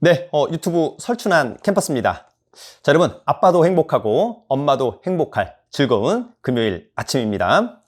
네, 어, 유튜브 설춘한 캠퍼스입니다. 자, 여러분, 아빠도 행복하고 엄마도 행복할 즐거운 금요일 아침입니다.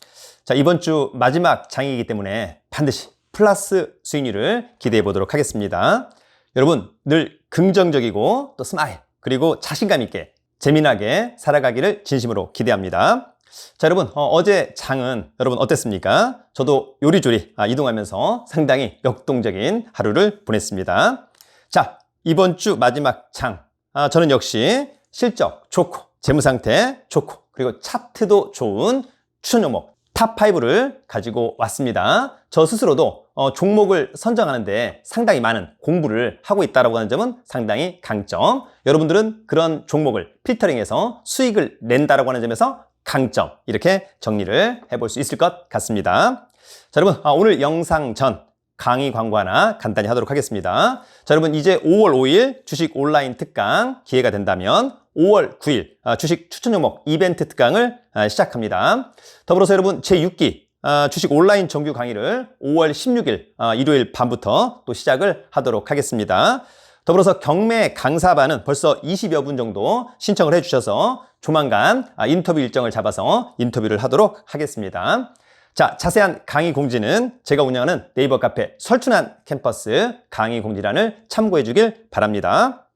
자, 이번 주 마지막 장이기 때문에 반드시 플러스 수익률을 기대해 보도록 하겠습니다. 여러분, 늘 긍정적이고 또 스마일, 그리고 자신감 있게 재미나게 살아가기를 진심으로 기대합니다. 자, 여러분, 어, 제 장은 여러분 어땠습니까? 저도 요리조리 아, 이동하면서 상당히 역동적인 하루를 보냈습니다. 자, 이번 주 마지막 장. 아, 저는 역시 실적 좋고, 재무 상태 좋고, 그리고 차트도 좋은 추천 종목 탑5를 가지고 왔습니다. 저 스스로도 어, 종목을 선정하는데 상당히 많은 공부를 하고 있다고 하는 점은 상당히 강점. 여러분들은 그런 종목을 필터링해서 수익을 낸다라고 하는 점에서 강점. 이렇게 정리를 해볼 수 있을 것 같습니다. 자, 여러분, 아, 오늘 영상 전 강의 광고 하나 간단히 하도록 하겠습니다. 자, 여러분 이제 5월 5일 주식 온라인 특강 기회가 된다면 5월 9일 아, 주식 추천 종목 이벤트 특강을 아, 시작합니다. 더불어서 여러분 제6기 아, 주식 온라인 정규 강의를 5월 16일 일요일 밤부터 또 시작을 하도록 하겠습니다. 더불어서 경매 강사반은 벌써 20여 분 정도 신청을 해주셔서 조만간 인터뷰 일정을 잡아서 인터뷰를 하도록 하겠습니다. 자, 자세한 강의 공지는 제가 운영하는 네이버 카페 설춘한 캠퍼스 강의 공지란을 참고해 주길 바랍니다.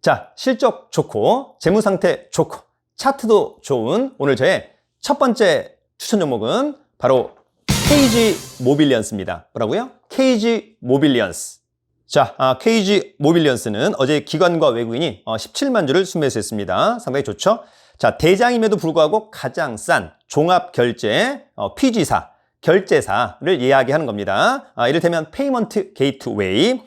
자, 실적 좋고, 재무 상태 좋고, 차트도 좋은 오늘 저의 첫 번째 추천 종목은 바로 KG 모빌리언스입니다. 뭐라고요? KG 모빌리언스. 자, 아, KG 모빌리언스는 어제 기관과 외국인이 17만 어, 주를 순매수했습니다. 상당히 좋죠? 자, 대장임에도 불구하고 가장 싼 종합결제 어, PG사, 결제사를 이야기하는 겁니다. 아, 이를테면 페이먼트 게이트웨이,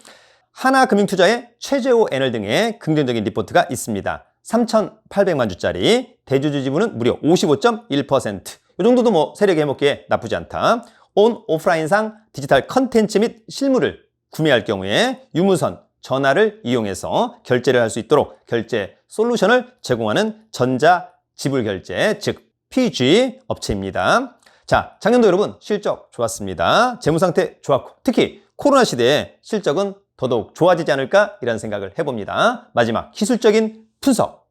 하나금융투자의 최재호 애널 등의 긍정적인 리포트가 있습니다. 3,800만 주짜리, 대주주 지분은 무려 55.1%. 이 정도도 뭐 세력이 해먹기에 나쁘지 않다. 온 오프라인상 디지털 컨텐츠 및 실물을 구매할 경우에 유무선, 전화를 이용해서 결제를 할 수 있도록 결제 솔루션을 제공하는 전자 지불 결제, 즉 PG 업체입니다. 자, 작년도 여러분 실적 좋았습니다. 재무 상태 좋았고 특히 코로나 시대에 실적은 더더욱 좋아지지 않을까 이런 생각을 해봅니다. 마지막 기술적인 분석.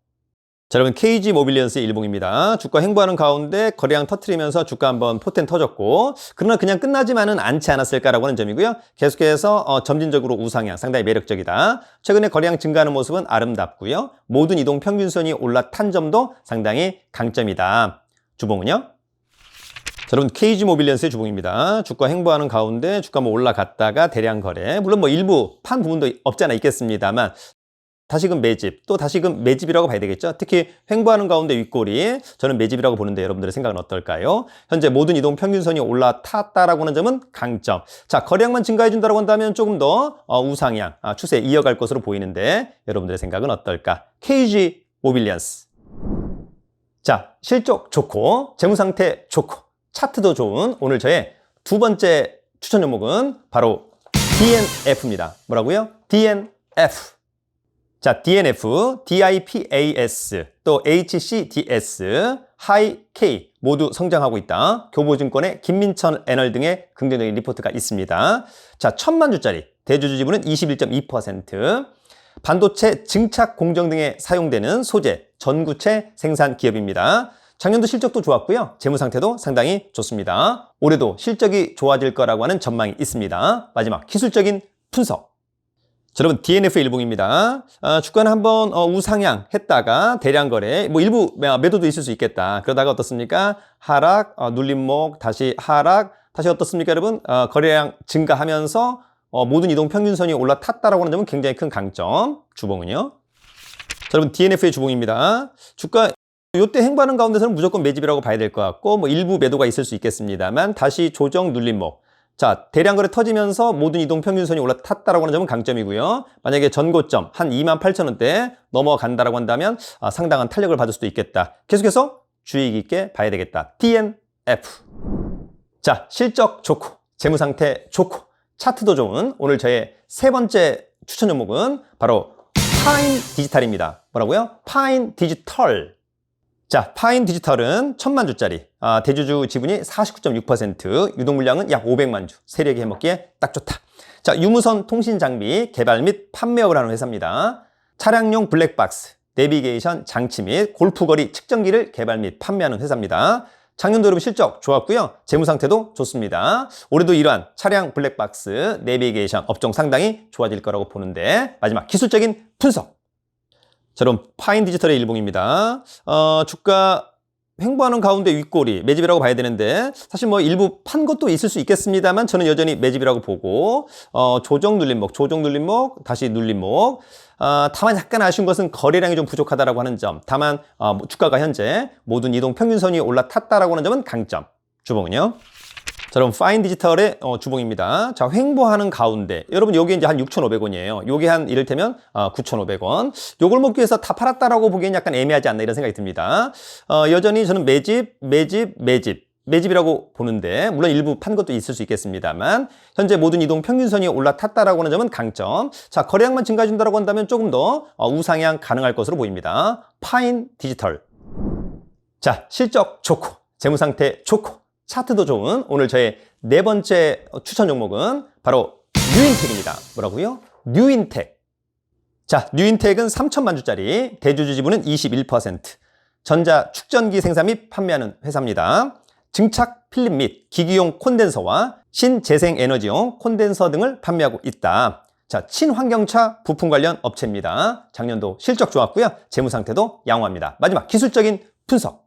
자, 여러분 KG 모빌리언스의 일봉입니다. 주가 행보하는 가운데 거래량 터트리면서 주가 한번 포텐 터졌고 그러나 그냥 끝나지만은 않지 않았을까라고 하는 점이고요. 계속해서 어, 점진적으로 우상향 상당히 매력적이다. 최근에 거래량 증가하는 모습은 아름답고요. 모든 이동 평균선이 올라탄 점도 상당히 강점이다. 주봉은요? 자, 여러분 KG 모빌리언스의 주봉입니다. 주가 행보하는 가운데 주가 뭐 올라갔다가 대량 거래 물론 뭐 일부 판 부분도 없지 않아 있겠습니다만 다시금 매집, 또 다시금 매집이라고 봐야 되겠죠. 특히 횡보하는 가운데 윗골이 저는 매집이라고 보는데 여러분들의 생각은 어떨까요? 현재 모든 이동 평균선이 올라탔다라고 하는 점은 강점. 자, 거래량만 증가해준다고 한다면 조금 더 어, 우상향, 아, 추세 이어갈 것으로 보이는데 여러분들의 생각은 어떨까? KG 모빌리언스. 자, 실적 좋고, 재무상태 좋고, 차트도 좋은 오늘 저의 두 번째 추천 종목은 바로 DNF입니다. 뭐라고요? DNF. 자, DNF, DIPAS, 또 HCDS, 하이K 모두 성장하고 있다. 교보증권의 김민천 애널 등의 긍정적인 리포트가 있습니다. 자, 천만 주짜리 대주주 지분은 21.2%. 반도체 증착 공정 등에 사용되는 소재, 전구체 생산 기업입니다. 작년도 실적도 좋았고요. 재무 상태도 상당히 좋습니다. 올해도 실적이 좋아질 거라고 하는 전망이 있습니다. 마지막 기술적인 분석. 자, 여러분 DNF 일봉입니다. 어, 주가는 한번 어, 우상향 했다가 대량 거래, 뭐 일부 매도도 있을 수 있겠다. 그러다가 어떻습니까? 하락, 어, 눌림목, 다시 하락, 다시 어떻습니까, 여러분? 어, 거래량 증가하면서 어, 모든 이동 평균선이 올라탔다라고 하는 점은 굉장히 큰 강점. 주봉은요. 자, 여러분 DNF의 주봉입니다. 주가 이때 행보하는 가운데서는 무조건 매집이라고 봐야 될 것 같고 뭐 일부 매도가 있을 수 있겠습니다만 다시 조정 눌림목 자, 대량 거래 터지면서 모든 이동 평균선이 올라탔다라고 하는 점은 강점이고요. 만약에 전고점 한 2만 8천 원대 넘어간다라고 한다면 아, 상당한 탄력을 받을 수도 있겠다. 계속해서 주의 깊게 봐야 되겠다. DNF. 자, 실적 좋고 재무 상태 좋고 차트도 좋은 오늘 저의 세 번째 추천 종목은 바로 파인 디지털입니다. 뭐라고요? 파인 디지털. 자, 파인 디지털은 천만 주짜리, 아, 대주주 지분이 49.6%, 유동 물량은 약 500만 주, 세력이 해먹기에 딱 좋다. 자, 유무선 통신 장비 개발 및 판매업을 하는 회사입니다. 차량용 블랙박스, 내비게이션 장치 및 골프거리 측정기를 개발 및 판매하는 회사입니다. 작년도 여러분 실적 좋았고요. 재무 상태도 좋습니다. 올해도 이러한 차량 블랙박스, 내비게이션 업종 상당히 좋아질 거라고 보는데 마지막 기술적인 분석. 자, 그럼 파인 디지털의 일봉입니다. 어, 주가 횡보하는 가운데 윗골이 매집이라고 봐야 되는데 사실 뭐 일부 판 것도 있을 수 있겠습니다만 저는 여전히 매집이라고 보고 어, 조정 눌림목, 조정 눌림목, 다시 눌림목. 어, 다만 약간 아쉬운 것은 거래량이 좀 부족하다라고 하는 점. 다만 어, 뭐 주가가 현재 모든 이동 평균선이 올라탔다라고 하는 점은 강점. 주봉은요. 자, 그럼 파인 디지털의 어, 주봉입니다. 자, 횡보하는 가운데 여러분 여기 이제 한 6,500원이에요. 요게 한 이를테면 어, 9,500원. 요걸 먹기 위해서 다 팔았다라고 보기엔 약간 애매하지 않나 이런 생각이 듭니다. 어, 여전히 저는 매집, 매집, 매집. 매집이라고 보는데 물론 일부 판 것도 있을 수 있겠습니다만 현재 모든 이동 평균선이 올라탔다라고 하는 점은 강점. 자 거래량만 증가해 준다고 한다면 조금 더 어, 우상향 가능할 것으로 보입니다. 파인 디지털. 자 실적 좋고 재무 상태 좋고 차트도 좋은 오늘 저의 네 번째 추천 종목은 바로 뉴인텍입니다. 뭐라고요? 뉴인텍. 자, 뉴인텍은 3천만 주짜리, 대주주 지분은 21%. 전자 축전기 생산 및 판매하는 회사입니다. 증착 필름 및 기기용 콘덴서와 신재생 에너지용 콘덴서 등을 판매하고 있다. 자, 친환경차 부품 관련 업체입니다. 작년도 실적 좋았고요. 재무 상태도 양호합니다. 마지막 기술적인 분석.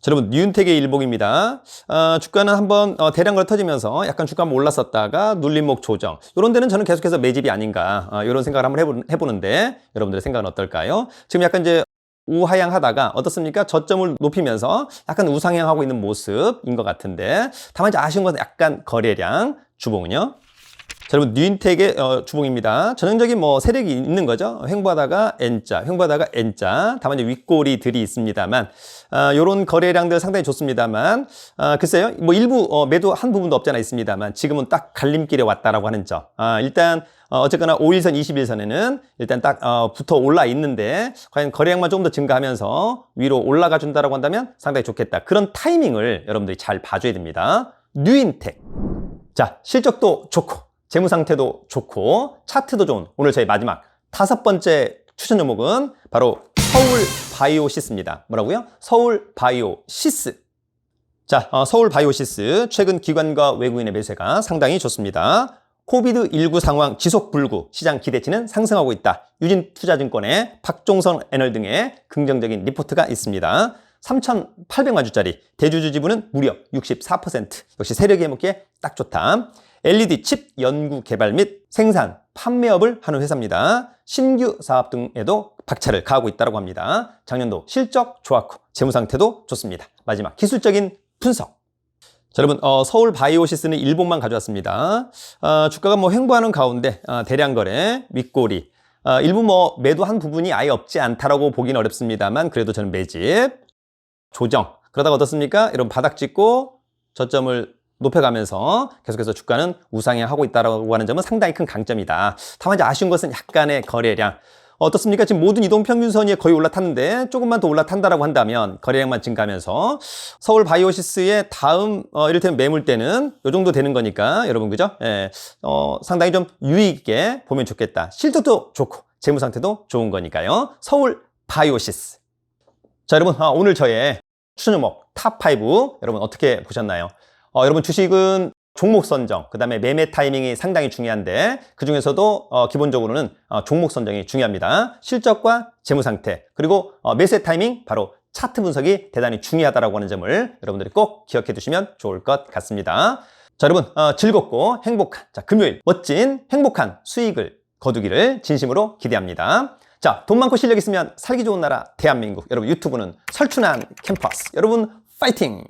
자, 여러분 뉴은텍의 일봉입니다. 어, 주가는 한번 어, 대량으로 터지면서 약간 주가 한번 올랐었다가 눌림목 조정. 이런 데는 저는 계속해서 매집이 아닌가 어, 이런 생각을 한번 해보, 해보 는데 여러분들의 생각은 어떨까요? 지금 약간 이제 우하향 하다가 어떻습니까? 저점을 높이면서 약간 우상향하고 있는 모습인 것 같은데 다만 이제 아쉬운 것은 약간 거래량 주봉은요. 자, 여러분 뉴인텍의 어, 주봉입니다. 전형적인 뭐 세력이 있는 거죠. 횡보하다가 N자, 횡보하다가 N자. 다만 이제 윗꼬리들이 있습니다만 아, 요런 거래량들 상당히 좋습니다만 아, 글쎄요. 뭐 일부 어, 매도 한 부분도 없잖아 있습니다만 지금은 딱 갈림길에 왔다라고 하는 점. 아, 일단 어, 어쨌거나 5일선, 21선에는 일단 딱 어, 붙어 올라 있는데 과연 거래량만 조금 더 증가하면서 위로 올라가 준다라고 한다면 상당히 좋겠다. 그런 타이밍을 여러분들이 잘 봐줘야 됩니다. 뉴인텍. 자, 실적도 좋고 재무 상태도 좋고 차트도 좋은 오늘 저희 마지막 다섯 번째 추천 종목은 바로 서울 바이오시스입니다. 뭐라고요? 서울 바이오시스. 자, 어, 서울 바이오시스 최근 기관과 외국인의 매세가 상당히 좋습니다. 코비드19 상황 지속 불구 시장 기대치는 상승하고 있다. 유진투자증권의 박종선 애널 등의 긍정적인 리포트가 있습니다. 3,800만 주짜리 대주주 지분은 무려 64%. 역시 세력이 해먹기에 딱 좋다. LED 칩 연구 개발 및 생산, 판매업을 하는 회사입니다. 신규 사업 등에도 박차를 가하고 있다고 합니다. 작년도 실적 좋았고 재무 상태도 좋습니다. 마지막 기술적인 분석. 자, 여러분 어, 서울 바이오시스는 일본만 가져왔습니다. 어, 주가가 뭐 횡보하는 가운데 어, 대량 거래, 윗꼬리, 어, 일부 뭐 매도한 부분이 아예 없지 않다라고 보기는 어렵습니다만 그래도 저는 매집, 조정. 그러다가 어떻습니까? 여러분 바닥 찍고 저점을 높여가면서 계속해서 주가는 우상향하고 있다고 하는 점은 상당히 큰 강점이다. 다만 이제 아쉬운 것은 약간의 거래량. 어떻습니까? 지금 모든 이동 평균선이 거의 올라탔는데 조금만 더 올라탄다라고 한다면 거래량만 증가하면서 서울 바이오시스의 다음 어, 이를테면 매물대는 이 정도 되는 거니까 여러분 그죠? 예, 어, 상당히 좀 유익 있게 보면 좋겠다. 실적도 좋고 재무 상태도 좋은 거니까요. 서울 바이오시스. 자 여러분 아, 오늘 저의 추천 종목 탑5 여러분 어떻게 보셨나요? 어, 여러분 주식은 종목 선정, 그 다음에 매매 타이밍이 상당히 중요한데 그 중에서도 어, 기본적으로는 어, 종목 선정이 중요합니다. 실적과 재무 상태 그리고 어, 매수의 타이밍 바로 차트 분석이 대단히 중요하다고 하는 점을 여러분들이 꼭 기억해 두시면 좋을 것 같습니다. 자 여러분 어, 즐겁고 행복한 자 금요일 멋진 행복한 수익을 거두기를 진심으로 기대합니다. 자 돈 많고 실력 있으면 살기 좋은 나라 대한민국 여러분 유튜브는 설춘한 캠퍼스 여러분 파이팅!